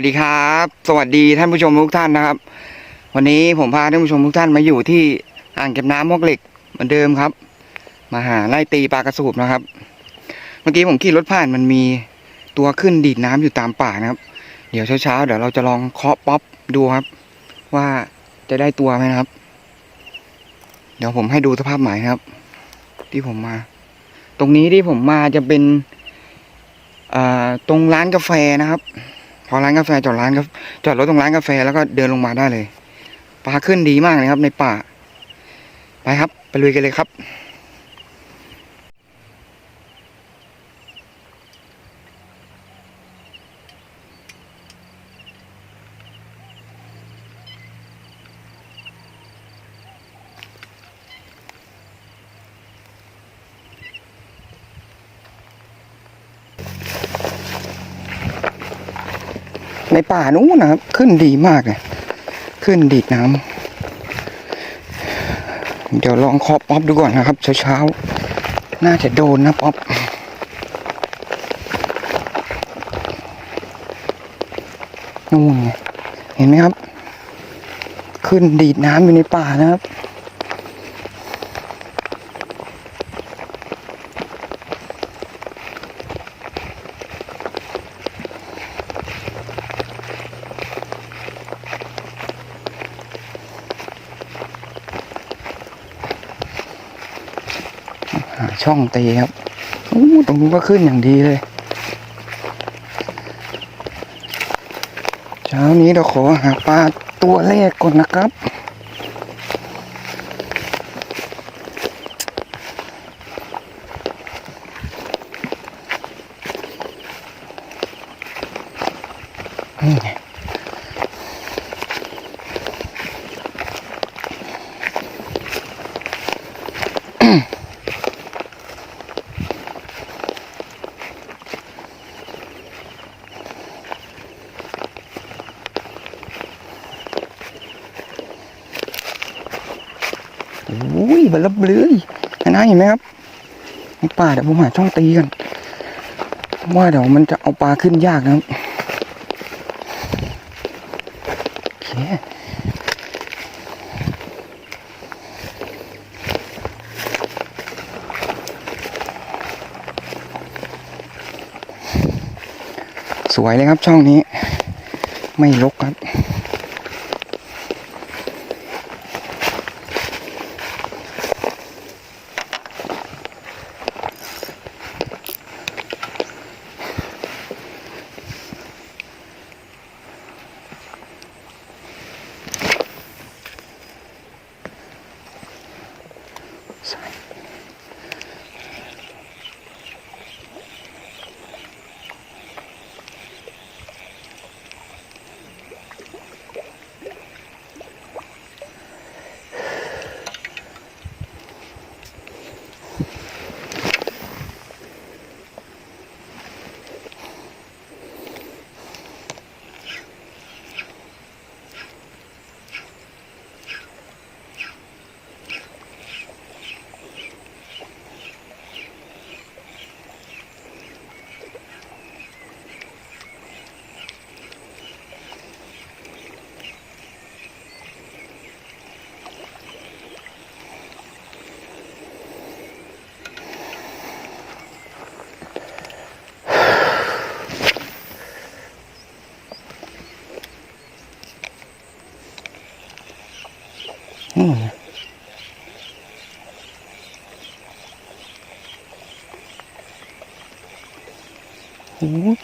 วัสดีครับ สวัสดีท่านผู้ชมทุกท่านนะครับ วันนี้ผมพาท่านผู้ชมทุกท่านมาอยู่ที่อ่างเก็บน้ำมวกเหล็กเหมือนเดิมครับ มาหาไล่ตีปลากระสูบนะครับ เมื่อกี้ผมขี่รถผ่านมันมีตัวขึ้นดีดน้ำอยู่ตามป่านะครับ เดี๋ยวเช้าๆเดี๋ยวเราจะลองเคาะป๊อปดูครับ ว่าจะได้ตัวไหมนะครับ เดี๋ยวผมให้ดูสภาพหมายครับ ที่ผมมา ตรงนี้ที่ผมมาจะเป็นตรงร้านกาแฟนะครับ พอร้านกาแฟจอดร้านก็จอดรถตรงร้านกาแฟแล้วก็เดินลงมาได้เลย ปลาขึ้นดีมากเลยครับในป่า ไปครับ ไปลุยกันเลยครับ ป่านู้นนะครับ ขึ้นดีมากเลยขึ้นดีดน้ำเดี๋ยวลองคาะป๊อปดูก่อนนะครับ เช้าๆ น่าจะโดนนะป๊อปนู่นไงเห็นไหมครับ ขึ้นดีดน้ำอยู่ในป่านะครับ ช่องตีครับอู้ตรงนู้นก็ขึ้นอย่างดีเลย เช้านี้เราขอหาปลาตัวแรกก่อนนะครับ นี่ไงอุ้ยบัลลับเลยนะเห็นไหมครับในป่า เดี๋ยวผมหาช่องตีกันว่าเดี๋ยวมันจะเอาปลาขึ้นยากนะครับโอเคสวยเลยครับช่องนี้ ไม่รกครับ อื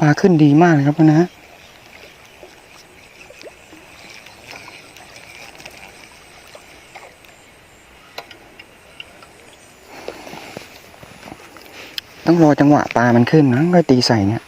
ปลาขึ้นดีมากเลยครับนะต้องรอจังหวะปลามันขึ้นนะก็ตีใส่เนี่ย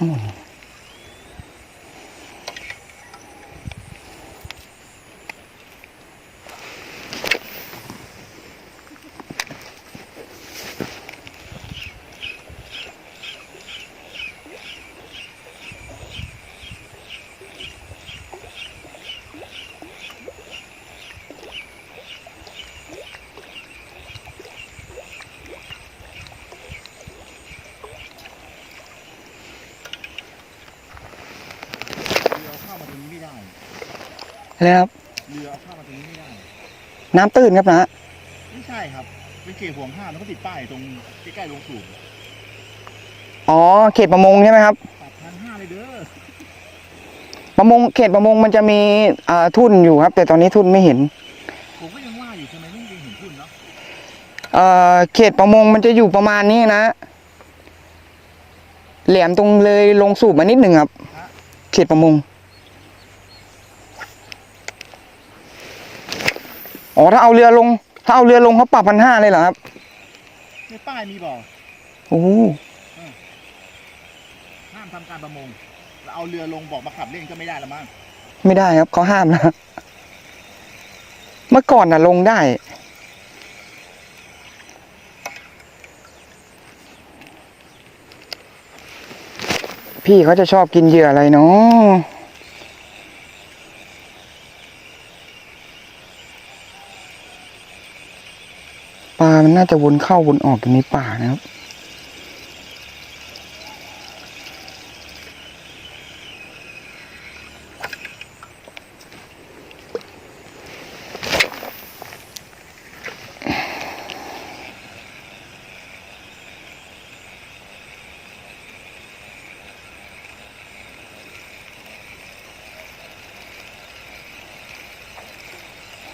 อืม อะไร นะครับ เรือเอาเข้ามาตรงนี้ไม่ได้ น้ำตื้นครับนะไม่ใช่ครับเป็นเขตห่วงห้ามแล้วก็ติดป้ายตรงใกล้ๆโรงสูบอ๋อเขตประมงใช่ไหมครับ ตัดพันห้าเลยเด้อประมงเขตประมงมันจะมีอ่าทุ่นอยู่ครับ แต่ตอนนี้ทุ่นไม่เห็นผมก็ยังว่าอยู่ทำไมไม่ยังเห็นคุณเนาะเอ่อเขตประมงมันจะอยู่ประมาณนี้นะ แหลมตรงเลยลงสูบมานิดหนึ่งครับ เขตประมง อ๋อถ้าเอาเรือลง ถ้าเอาเรือลงเขาปรับพันห้าเลยเหรอครับ ในป้ายมีบอกโอ้โหห้ามทำการประมงแล้วเอาเรือลงบอกมาขับเล่นก็ไม่ได้ละมั้งไม่ได้ครับเขาห้ามนะ เมื่อก่อนน่ะลงได้ พี่เขาจะชอบกินเหยื่ออะไรเนาะ ปลา มันน่าจะวนเข้าวนออกอยู่ในป่านะครับ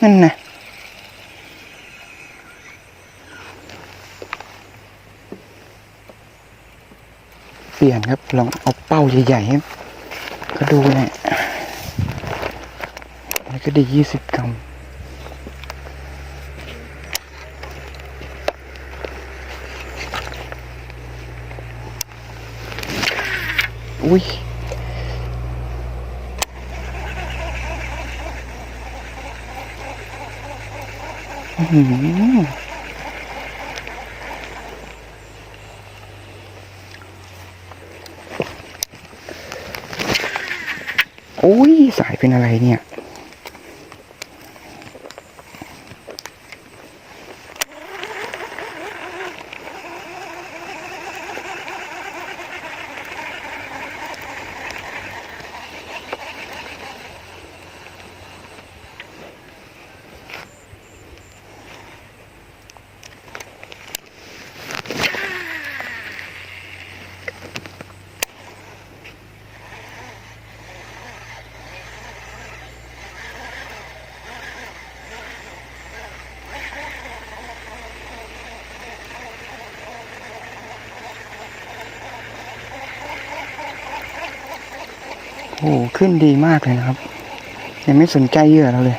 นั่นนะ ปลี่ยนครับ ลองเอาเป้าใหญ่ๆก็ดูเนี่ยมันก็ได้ยี่สิบกรัมอุ้ยอื้อ อโอ้ยสายเป็นอะไรเนี่ย โอ้ขึ้นดีมากเลยนะครับ ยังไม่สนใจเหยื่อเราเลย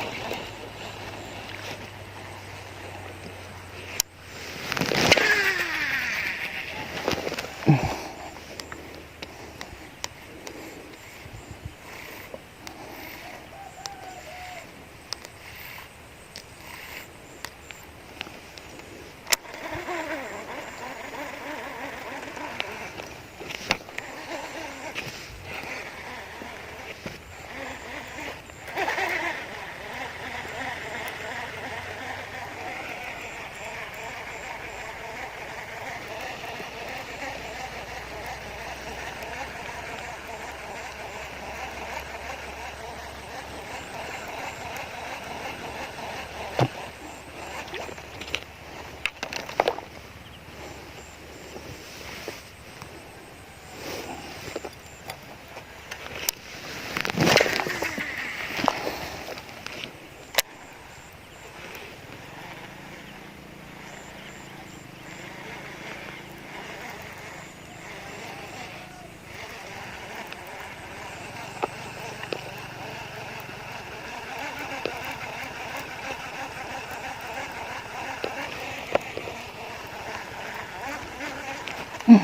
อื้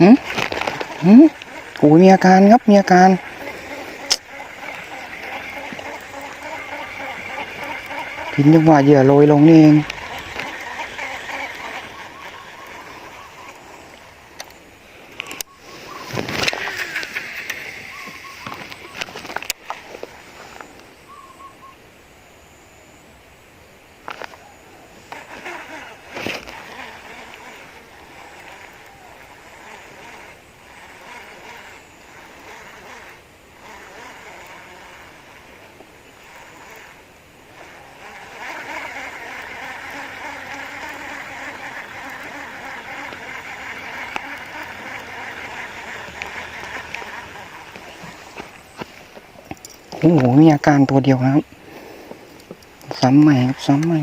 หืมหืมโอ้ยมีอาการครับมีอาการพินจังหวะเหยื่อโรยลงนี่เอง โอ้โหมีอาการตัวเดียวนะครับ ซ้ำใหม่ครับซ้ำใหม่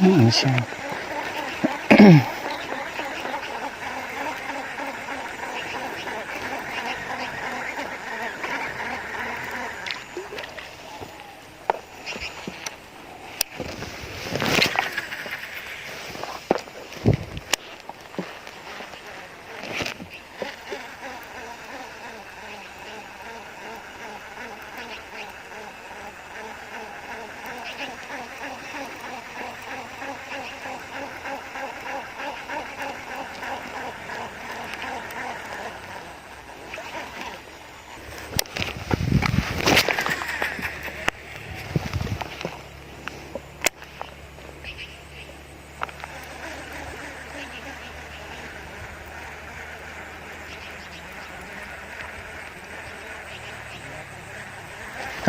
อืม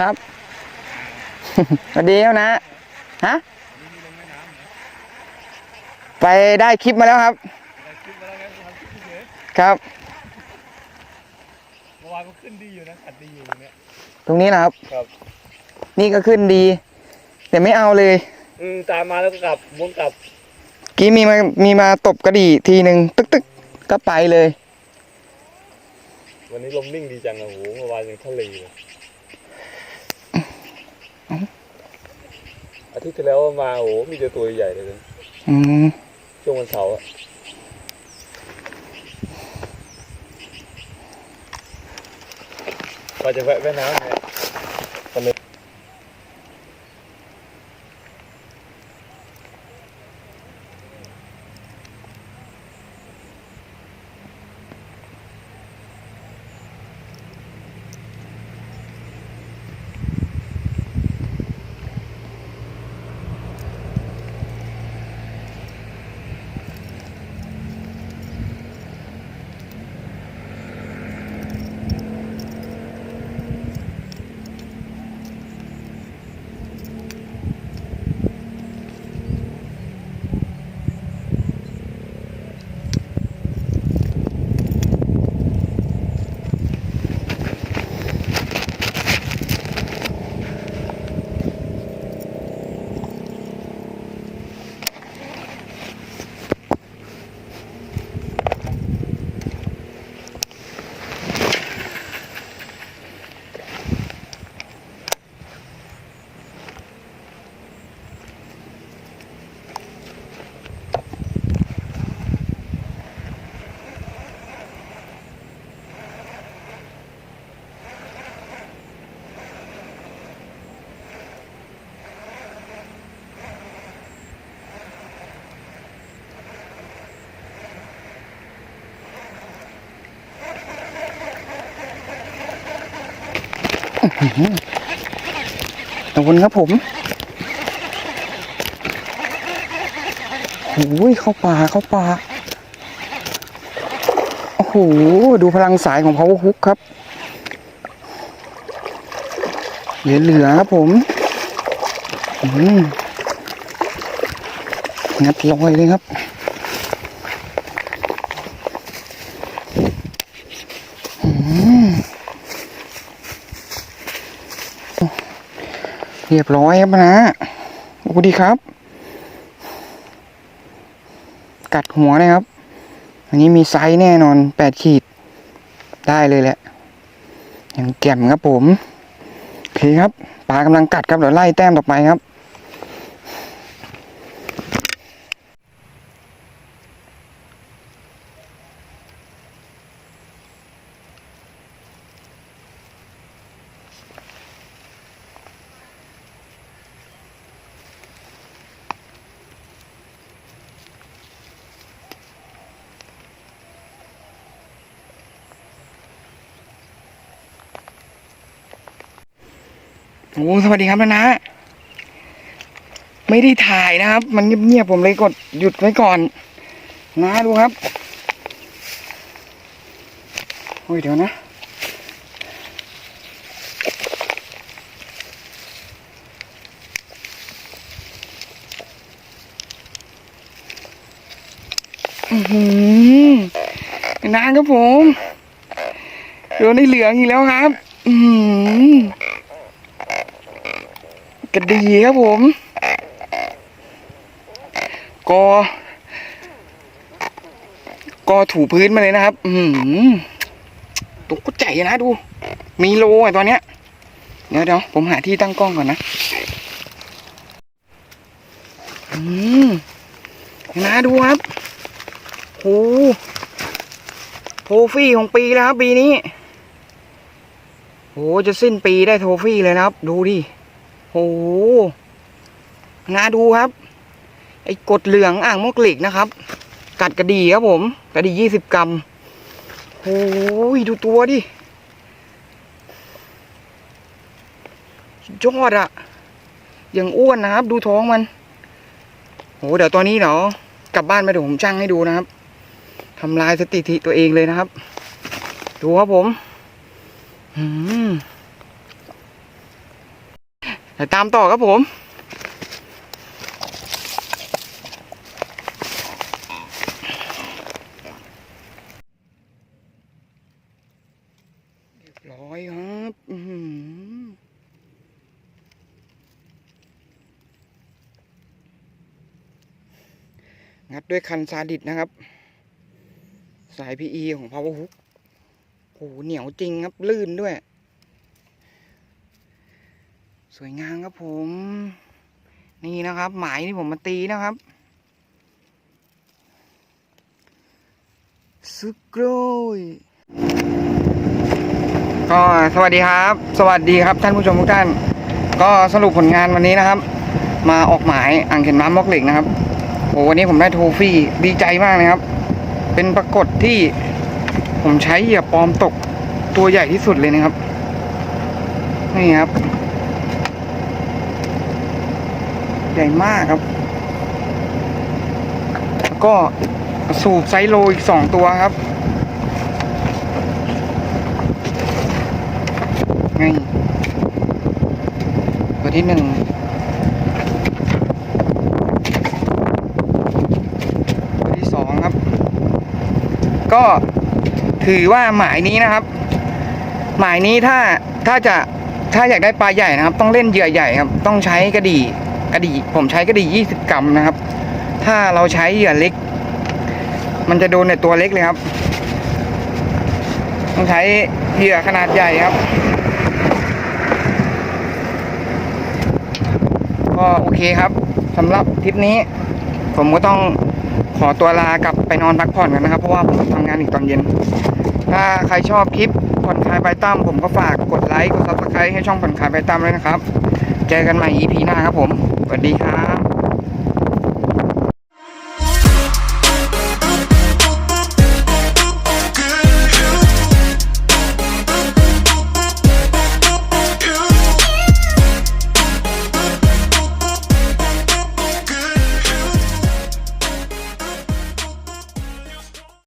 ครับสวัสดีครับนะฮะไปได้คลิปมาแล้วครับขึ้นมาแล้วไงทำขึ้นเฉยครับเมื่อวานก็ขึ้นดีอยู่นะขัดดีอยู่ตรงเนี้ยตรงนี้นะครับ ครับ นี่ก็ขึ้นดี แต่ไม่เอาเลย อืมตามมาแล้วก็กลับวนกลับกี้มีมามีมาตบกระดี่ทีหนึ่งตึกตึกก็ไปเลย วันนี้ลมนิ่งดีจังอะโหเมื่อวานยังทะเลเลย อาทิตย์ที่แล้วมาโอ้โหมีแต่ตัวใหญ่เลยนะอืมช่วงวันเสาร์อะว่าจะแวะแม่น้ำเนี่ย โดนครับผมโอ้ยเข้าป่าเข้าป่าโอ้โหดูพลังสายของ power hook ครับเหลือเหลือครับผมอืมงัดลอยเลยครับ เรียบร้อยครับนะโอ้ดีครับ กัดหัวนะครับ อันนี้มีไซส์แน่นอนแปดขีด ได้เลยแหละ อย่างแก่มครับผม โอเคครับ ปลากำลังกัดครับเดี๋ยวไล่แต้มต่อไปครับ อ้สวัสดีครับนะนะ ไม่ได้ถ่ายนะครับ มันเงียบๆผมเลยกดหยุดไว้ก่อน นะดูครับโอ้ยเดี๋ยวนะอือหือนครับผมโดนในเหลืองอีกแล้วครับ อือหือ กระดีครับผม กอ กอถูพื้นมาเลยนะครับ อืมตก็ใจนะดู มีโลอะตัวเนี้ย เดี๋ยวเดี๋ยวผมหาที่ตั้งกล้องก่อนนะ อืมนะดูครับโหโทฟี่ของปีแล้วครับปีนี้โหจะสิ้นปีได้โทฟี่เลยนะครับ ดูดิ โหน่าดูครับ ไอ้กดเหลืองอ่างมกเหล็กนะครับ กัดกระดีครับผม กระดียี่สิบกรัมโอ้ยดูตัวดิยอดอะยังอ้วนนะครับ ดูท้องมันโหเดี๋ยวตอนนี้เดี๋ยวกลับบ้านไปเดี๋ยวผมชั่งให้ดูนะครับทำลายสถิติตัวเองเลยนะครับ ดูครับผม อืม ดี๋ยวตามต่อครับผมเรียบร้อยครับงัดด้วยคันซาดิสนะครับ สาย PE ของ Power Hook โอ้โหเหนียวจริงครับลื่นด้วย สวยงามครับผม นี่นะครับ หมายที่ผมมาตีนะครับสุกโกรยก็สวัสดีครับ สวัสดีครับท่านผู้ชมทุกท่าน ก็สรุปผลงานวันนี้นะครับ มาออกหมายอ่างเข็มน้ำมอกเหล็กนะครับโอ้วันนี้ผมได้โทฟี่ดีใจมากเลยครับ เป็นปรากฏที่ผมใช้เหยื่อปลอมตกตัวใหญ่ที่สุดเลยนะครับ นี่ครับ ใหญ่มากครับ ก็สูบไซโลอีกสองตัวครับนี่ตัวที่หนึ่งตัวที่สองครับ ก็ถือว่าหมายนี้นะครับ หมายนี้ถ้าถ้าจะถ้าอยากได้ปลาใหญ่นะครับ ต้องเล่นเหยื่อใหญ่ครับ ต้องใช้กระดี่ กระดี่ผมใช้กระดี่ยี่สิบกรัมนะครับ ถ้าเราใช้เหยื่อเล็ก มันจะโดนในตัวเล็กเลยครับ ต้องใช้เหยื่อขนาดใหญ่ครับ ก็โอเคครับสำหรับทริปนี้ ผมก็ต้องขอตัวลากลับไปนอนพักผ่อนกันนะครับ เพราะว่าผมทำงานอีกตอนเย็น ถ้าใครชอบคลิปผ่อนคลายใบตั้มผมก็ฝากกดไลค์กดซับสไครต์ให้ช่องผ่อนคลายใบตั้มด้วยนะครับ เจอกันใหม่ EP หน้าครับผม สวัสดีครับ